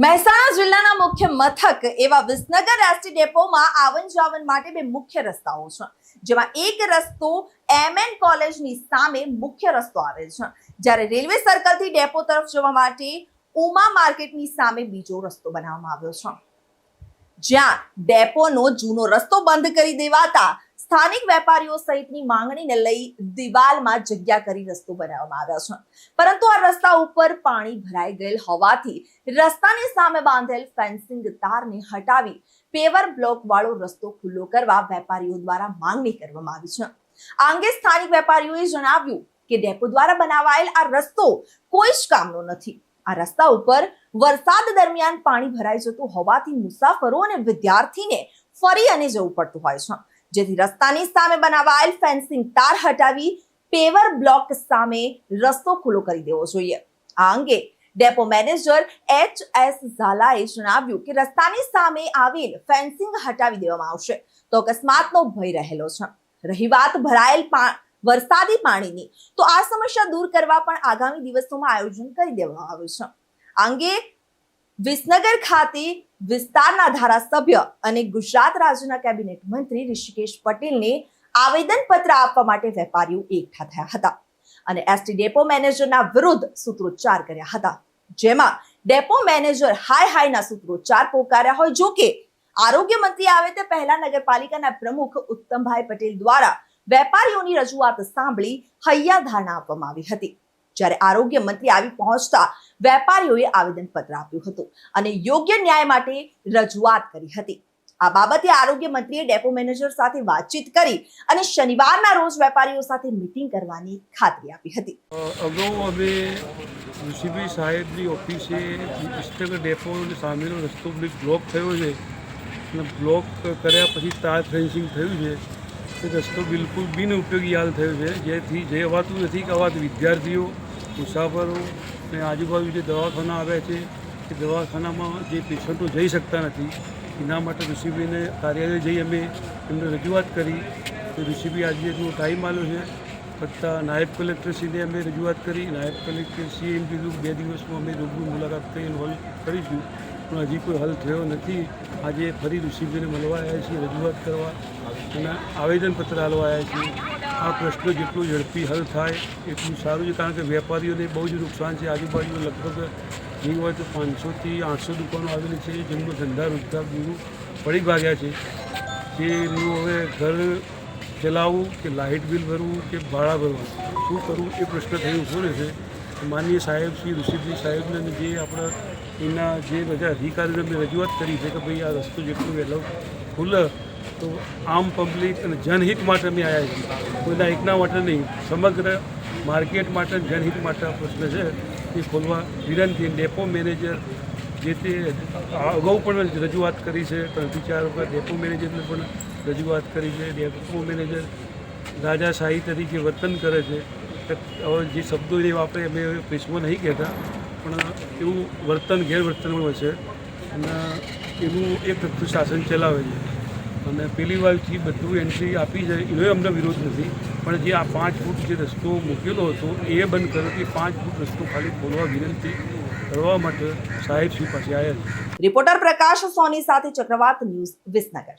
મહેસાણા જિલ્લાના મુખ્ય મથક એવા વિસનગર એસટી ડેપોમાં આવન જાવન માટે બે મુખ્ય રસ્તાઓ છે. જેમાં એક રસ્તો એમએન કોલેજની સામે મુખ્ય રસ્તો આવે છે. જ્યારે રેલવે સર્કલથી ડેપો તરફ જવા માટે ઉમા માર્કેટની સામે બીજો રસ્તો બનાવવામાં આવ્યો છે. જ્યાં ડેપોનો જૂનો રસ્તો બંધ કરી દેવાતા સ્થાનિક વેપારીઓ સહિતની માંગણીને લઈ દિવાલમાં જગ્યા કરી રસ્તો બનાવવામાં આવ્યો છે. પરંતુ આ રસ્તા ઉપર પાણી ભરાઈ ગયેલ હોવાથી રસ્તાની સામે બાંધેલ ફેન્સિંગ તારને હટાવી પેવર બ્લોક વાળો રસ્તો ખુલ્લો કરવા વેપારીઓ દ્વારા માંગણી કરવામાં આવી છે. આ અંગે સ્થાનિક વેપારીઓએ જણાવ્યું કે ડેપો દ્વારા બનાવાયેલ આ રસ્તો કોઈ જ કામનો નથી. આ રસ્તા ઉપર વરસાદ દરમિયાન પાણી ભરાઈ જતું હોવાથી મુસાફરો અને વિદ્યાર્થીને ફરી અને જવું પડતું હોય છે. જેથી રસ્તાની સામે બનાવાયેલ ફેન્સિંગ તાર હટાવી પેવર બ્લોક સામે રસ્તો ખુલ્લો કરી દેવો જોઈએ. આ અંગે ડેપો મેનેજર એચ એસ ઝાલાએ જણાવ્યું કે રસ્તાની સામે આવેલ ફેન્સિંગ હટાવી દેવામાં આવશે તો અકસ્માતનો ભય રહેલો છે. રહી વાત ભરાયેલ વરસાદી પાણીની તો આ સમસ્યા દૂર કરવા પણ આગામી દિવસોમાં આયોજન કરી દેવામાં આવ્યું છે. આ અંગે વિસનગર ખાતે વિસ્તારના ધારાસભ્ય અને ગુજરાત રાજ્યના કેબિનેટ મંત્રી ઋષિકેશ પટેલને આવેદન પત્ર આપવા માટે વેપારીઓ એકઠા થયા હતા અને એસટી ડેપો મેનેજરના વિરુદ્ધ સૂત્રોચ્ચાર કર્યા હતા. જેમાં ડેપો મેનેજર હાય હાયના સૂત્રોચ્ચાર પોકાર્યા હોય જો કે આરોગ્ય મંત્રી આવે તે પહેલા નગરપાલિકાના પ્રમુખ ઉત્તમભાઈ પટેલ દ્વારા વેપારીઓની રજૂઆત સાંભળી હૈયાધારણા આપવામાં આવી હતી. જ્યારે આરોગ્ય મંત્રી આવી પહોંચતા વેપારીઓએ આવેદનપત્ર આપ્યું હતું અને યોગ્ય ન્યાય માટે રજૂઆત કરી હતી. આ બાબતે આરોગ્ય મંત્રીએ ડેપો મેનેજર સાથે વાતચીત કરી અને શનિવારના રોજ વેપારીઓ સાથે મીટિંગ કરવાની ખાતરી આપી હતી. અગાઉ અમે ઋષિભાઈ સાહેબની ઓફિસે પુસ્તક ડેપો સામેનો રસ્તો બ્લોક થયો છે અને બ્લોક કર્યા પછી તાર ફેન્સિંગ થયું છે. તે રસ્તો બિલકુલ બિનઉપયોગી હાલ થયો છે. જેથી જે અવાતું નથી કે અવાત વિદ્યાર્થીઓ મુસાફરો અને આજુબાજુ જે દવાખાના આવ્યા છે એ દવાખાનામાં જે પેશન્ટો જઈ શકતા નથી, એના માટે ઋષિભાઈને કાર્યાલય જઈ અમે એમને રજૂઆત કરી. તો ઋષિભાઈ આજે એટલો ટાઈમ આવ્યો છે છતાં નાયબ કલેક્ટરશ્રીને અમે રજૂઆત કરી. નાયબ કલેક્ટરશ્રીએ એમ કીધું બે દિવસમાં અમે રૂબરૂ મુલાકાત કરીને હલ કરીશું, પણ હજી કોઈ હલ થયો નથી. આજે ફરી ઋષિભાઈને મળવા આવ્યા છીએ, રજૂઆત કરવા અને આવેદનપત્ર હાલવા આવ્યા છીએ. આ પ્રશ્ન જેટલું ઝડપી હલ થાય, એટલું સારું છે. કારણ કે વેપારીઓને બહુ જ નુકસાન છે. આજુબાજુ લગભગ નહીં હોય તો પાંચસોથી આઠસો દુકાનો આવેલી છે, જેમનો ધંધા રોજગાર બીજું પડી ભાગ્યા છે. તેનું હવે ઘર ચલાવવું કે લાઇટ બિલ ભરવું કે ભાડા ભરવું, શું કરવું એ પ્રશ્ન થઈ ઊભો રહેશે માનનીય સાહેબ શ્રી ઋષિભાઈ સાહેબને જે આપણા એના જે બધા અધિકારીઓને મેં રજૂઆત કરી છે કે ભાઈ આ રસ્તો જેટલો વહેલો ખુલ્લે તો આમ પબ્લિક અને જનહિત માટે અમે આવ્યા છીએ. કોઈના એકના માટે નહીં, સમગ્ર માર્કેટ માટે જનહિત માટે પ્રશ્ન છે એ ખોલવા વિનંતી. ડેપો મેનેજર જે તે અગાઉ પણ રજૂઆત કરી છે, ત્રણથી ચાર વખત ડેપો મેનેજરને પણ રજૂઆત કરી છે. ડેપો મેનેજર રાજાશાહી તરીકે વર્તન કરે છે. હવે જે શબ્દો એ વાપરે અમે પ્રેસમાં નહીં કહેતા, પણ એવું વર્તન ગેરવર્તન હોય છે. અને એનું એક શાસન ચલાવે છે. અને પેલી વારથી બધું એન્ટ્રી આપી છે એનો અમને વિરોધ નથી. પણ જે આ પાંચ ફૂટ જે રસ્તો મૂકેલો હતો, એ બંધ કર્યો કે પાંચ ફૂટ રસ્તો ખાલી ખોલવા વિનંતી કરવા માટે સાહેબ શ્રી પાસે આવ્યા રિપોર્ટર પ્રકાશ સોની સાથે ચક્રવાત ન્યૂઝ વિસનગર.